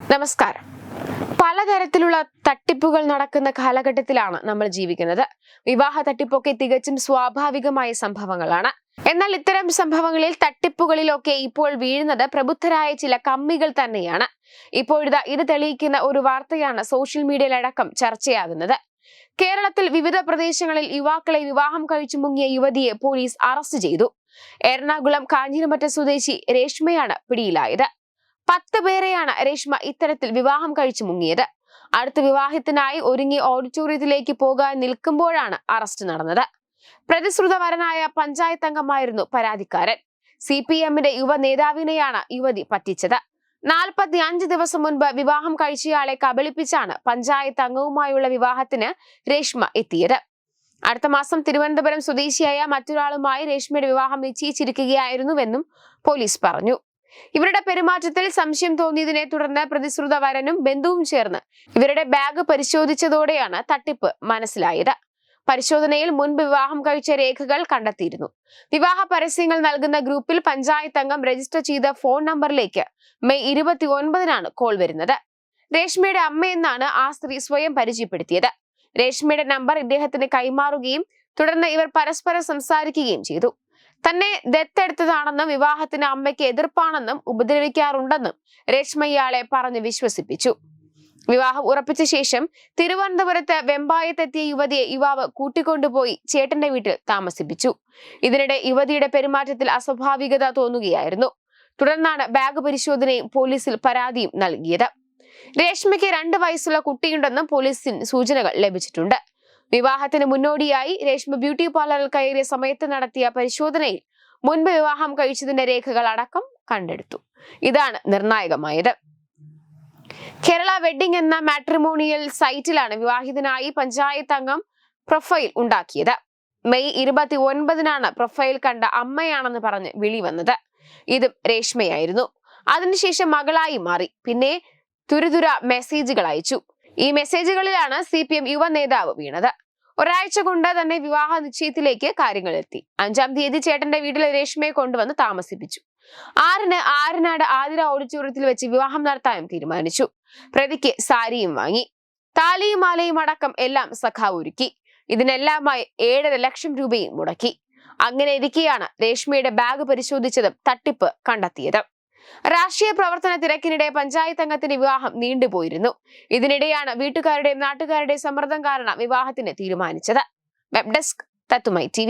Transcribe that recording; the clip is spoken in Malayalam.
നമസ്കാരം. പലതരത്തിലുള്ള തട്ടിപ്പുകൾ നടക്കുന്ന കാലഘട്ടത്തിലാണ് നമ്മൾ ജീവിക്കുന്നത്. വിവാഹ തട്ടിപ്പൊക്കെ തികച്ചും സ്വാഭാവികമായ സംഭവങ്ങളാണ്. എന്നാൽ ഇത്തരം സംഭവങ്ങളിൽ തട്ടിപ്പുകളിലൊക്കെ ഇപ്പോൾ വീഴുന്നത് പ്രബുദ്ധരായ ചില കമ്മികൾ തന്നെയാണ്. ഇപ്പോഴിതാ ഇത് തെളിയിക്കുന്ന ഒരു വാർത്തയാണ് സോഷ്യൽ മീഡിയയിലടക്കം ചർച്ചയാകുന്നത്. കേരളത്തിൽ വിവിധ പ്രദേശങ്ങളിൽ യുവാക്കളെ വിവാഹം കഴിച്ചു മുങ്ങിയ യുവതിയെ പോലീസ് അറസ്റ്റ് ചെയ്തു. എറണാകുളം കാഞ്ഞിരമറ്റ സ്വദേശി രേഷ്മയാണ് പിടിയിലായത്. പത്ത് പേരെയാണ് രേഷ്മ ഇത്തരത്തിൽ വിവാഹം കഴിച്ചു മുങ്ങിയത്. അടുത്ത വിവാഹത്തിനായി ഒരുങ്ങി ഓഡിറ്റോറിയത്തിലേക്ക് പോകാൻ നിൽക്കുമ്പോഴാണ് അറസ്റ്റ് നടന്നത്. പ്രതിശ്രുതവരനായ പഞ്ചായത്ത് അംഗമായിരുന്നു പരാതിക്കാരൻ. സി പി എമ്മിന്റെ യുവ നേതാവിനെയാണ് യുവതി പറ്റിച്ചത്. നാൽപ്പത്തി അഞ്ച് ദിവസം മുൻപ് വിവാഹം കഴിച്ചയാളെ കബളിപ്പിച്ചാണ് പഞ്ചായത്ത് അംഗവുമായുള്ള വിവാഹത്തിന് രേഷ്മ എത്തിയത്. അടുത്ത മാസം തിരുവനന്തപുരം സ്വദേശിയായ മറ്റൊരാളുമായി രേഷ്മയുടെ വിവാഹം നിശ്ചയിച്ചിരിക്കുകയായിരുന്നുവെന്നും പോലീസ് പറഞ്ഞു. ഇവരുടെ പെരുമാറ്റത്തിൽ സംശയം തോന്നിയതിനെ തുടർന്ന് പ്രതിശ്രുത വരനും ബന്ധുവും ചേർന്ന് ഇവരുടെ ബാഗ് പരിശോധിച്ചതോടെയാണ് തട്ടിപ്പ് മനസ്സിലായത്. പരിശോധനയിൽ മുൻപ് വിവാഹം കഴിച്ച രേഖകൾ കണ്ടെത്തിയിരുന്നു. വിവാഹ പരസ്യങ്ങൾ നൽകുന്ന ഗ്രൂപ്പിൽ പഞ്ചായത്ത് അംഗം രജിസ്റ്റർ ചെയ്ത ഫോൺ നമ്പറിലേക്ക് മെയ് ഇരുപത്തി ഒൻപതിനാണ് കോൾ വരുന്നത്. രേഷ്മയുടെ അമ്മയെന്നാണ് ആ സ്ത്രീ സ്വയം പരിചയപ്പെടുത്തിയത്. രേഷ്മയുടെ നമ്പർ ഇദ്ദേഹത്തിന് കൈമാറുകയും തുടർന്ന് ഇവർ പരസ്പരം സംസാരിക്കുകയും ചെയ്തു. തന്നെ ദത്തെടുത്തതാണെന്നും വിവാഹത്തിന് അമ്മയ്ക്ക് എതിർപ്പാണെന്നും ഉപദ്രവിക്കാറുണ്ടെന്നും രേഷ്മ ഇയാളെ പറഞ്ഞ് വിശ്വസിപ്പിച്ചു. വിവാഹം ഉറപ്പിച്ച ശേഷം തിരുവനന്തപുരത്ത് വെമ്പായത്തെത്തിയ യുവതിയെ യുവാവ് കൂട്ടിക്കൊണ്ടുപോയി ചേട്ടന്റെ വീട്ടിൽ താമസിപ്പിച്ചു. ഇതിനിടെ യുവതിയുടെ പെരുമാറ്റത്തിൽ അസ്വാഭാവികത തോന്നുകയായിരുന്നു. തുടർന്നാണ് ബാഗ് പരിശോധനയും പോലീസിൽ പരാതിയും നൽകിയത്. രേഷ്മയ്ക്ക് രണ്ട് വയസ്സുള്ള കുട്ടിയുണ്ടെന്നും പോലീസിന് സൂചനകൾ ലഭിച്ചിട്ടുണ്ട്. വിവാഹത്തിന് മുന്നോടിയായി രേഷ്മ ബ്യൂട്ടി പാർലറിൽ കയറിയ സമയത്ത് നടത്തിയ പരിശോധനയിൽ മുൻപ് വിവാഹം കഴിച്ചതിന്റെ രേഖകൾ അടക്കം കണ്ടെടുത്തു. ഇതാണ് നിർണായകമായത്. കേരള വെഡിംഗ് എന്ന മാട്രിമോണിയൽ സൈറ്റിലാണ് വിവാഹിതനായി പഞ്ചായത്ത് അംഗം പ്രൊഫൈൽ ഉണ്ടാക്കിയത്. മെയ് ഇരുപത്തി ഒൻപതിനാണ് പ്രൊഫൈൽ കണ്ട അമ്മയാണെന്ന് പറഞ്ഞ് വിളി വന്നത്. ഇതും രേഷ്മയായിരുന്നു. അതിനുശേഷം മകളായി മാറി. പിന്നെ തുരുതുര മെസ്സേജുകൾ അയച്ചു. ഈ മെസ്സേജുകളിലാണ് സി പി എം യുവ നേതാവ് വീണത്. ഒരാഴ്ച കൊണ്ട് തന്നെ വിവാഹ നിശ്ചയത്തിലേക്ക് കാര്യങ്ങൾ എത്തി. അഞ്ചാം തീയതി ചേട്ടന്റെ വീട്ടിൽ രേഷ്മയെ കൊണ്ടുവന്ന് താമസിപ്പിച്ചു. ആറിന് ആറിനാട് ആതിര ഓഡിറ്റോറിയത്തിൽ വെച്ച് വിവാഹം നടത്താനും തീരുമാനിച്ചു. പ്രതിക്ക് സാരിയും വാങ്ങി. താലിയും മാലയും അടക്കം എല്ലാം സഖാവ് ഒരുക്കി. ഇതിനെല്ലാമായി ഏഴര ലക്ഷം രൂപയും മുടക്കി. അങ്ങനെ ഇരിക്കെയാണ് രേഷ്മയുടെ ബാഗ് പരിശോധിച്ചതും തട്ടിപ്പ് കണ്ടെത്തിയത്. രാഷ്ട്രീയ പ്രവർത്തന തിരക്കിനിടെ പഞ്ചായത്ത് അംഗത്തിന്റെ വിവാഹം നീണ്ടുപോയിരുന്നു. ഇതിനിടെയാണ് വീട്ടുകാരുടെയും നാട്ടുകാരുടെയും സമ്മർദ്ദം കാരണം വിവാഹത്തിന് തീരുമാനിച്ചത്. വെബ് ഡെസ്ക് തത്തുമൈ ടി